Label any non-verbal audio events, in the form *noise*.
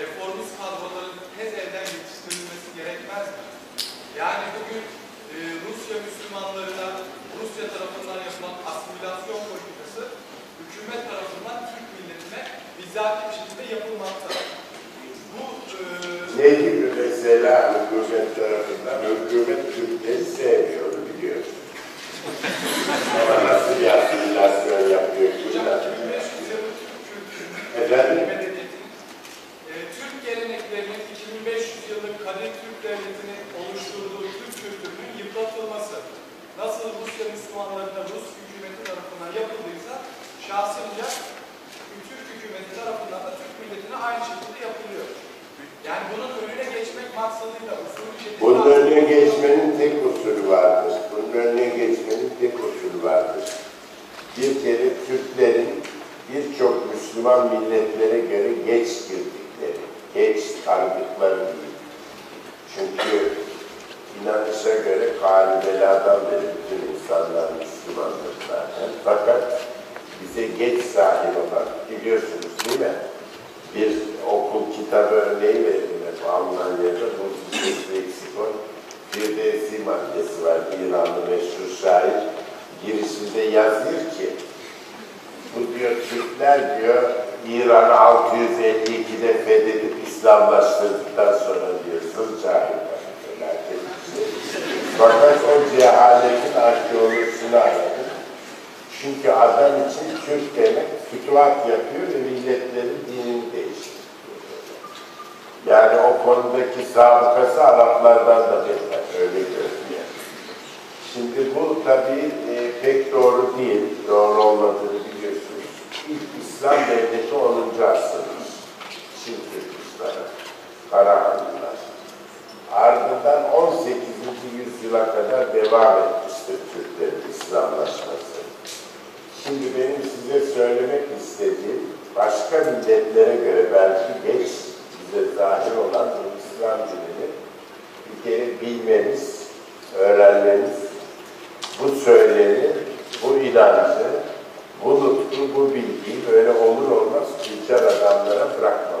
reformist kadroların tez elden yetiştirilmesi gerekmez mi? Yani bugün e, Rusya Müslümanlarına Rusya tarafından yapılan asimilasyon politikası hükümet tarafından Türk milletine bizzat bir şekilde yapılmakta. Bu e, Ne gibi mesela hükümet tarafından hükümet Türkleri sevmiyor biliyorsun. *laughs* geleneklerinin 2500 yıllık Kadir Türk Devleti'nin oluşturduğu Türk kültürünün yıpratılması nasıl Rusya Müslümanlarına Rus hükümeti tarafından yapıldıysa şahsınca Türk hükümeti tarafından da Türk milletine aynı şekilde yapılıyor. Yani bunun önüne geçmek maksadıyla usulü şekilde... Bunun önüne geçmenin tek usulü vardır. Bunun önüne geçmenin tek usulü vardır. Bir kere Türklerin birçok Müslüman milletlere göre geç girdikleri, geç tanıdıkları değil. Çünkü inanışa göre kanibeladan beri bütün insanlar Müslümandır zaten. Fakat bize geç sahip olan, biliyorsunuz değil mi? Bir okul kitabı örneği verelim hep Almanya'da, bu leksikon bir de esi maddesi var, İranlı meşhur şair. Girişinde yazıyor ki, bu diyor Türkler diyor İran'ı 652'de fethedip İslamlaştırdıktan sonra Fakat o cehaletin arkeolojisini aradım. Çünkü adam için Türk demek fütuhat yapıyor ve milletlerin dinini değiştiriyor. Yani o konudaki sabıkası Araplardan da beter, öyle görünüyor. Şimdi bu tabii e, pek doğru değil, doğru olmadığını biliyorsunuz. İlk İslam devleti 10. asırdır. Yüzyıla kadar devam etmiştir Türklerin İslamlaşması. Şimdi benim size söylemek istediğim başka milletlere göre belki geç bize zahir olan bu İslam dinini bir kere bilmemiz, öğrenmemiz, bu söylemi, bu inancı, bu nutku, bu bilgiyi böyle olur olmaz tüccar adamlara bırakmamız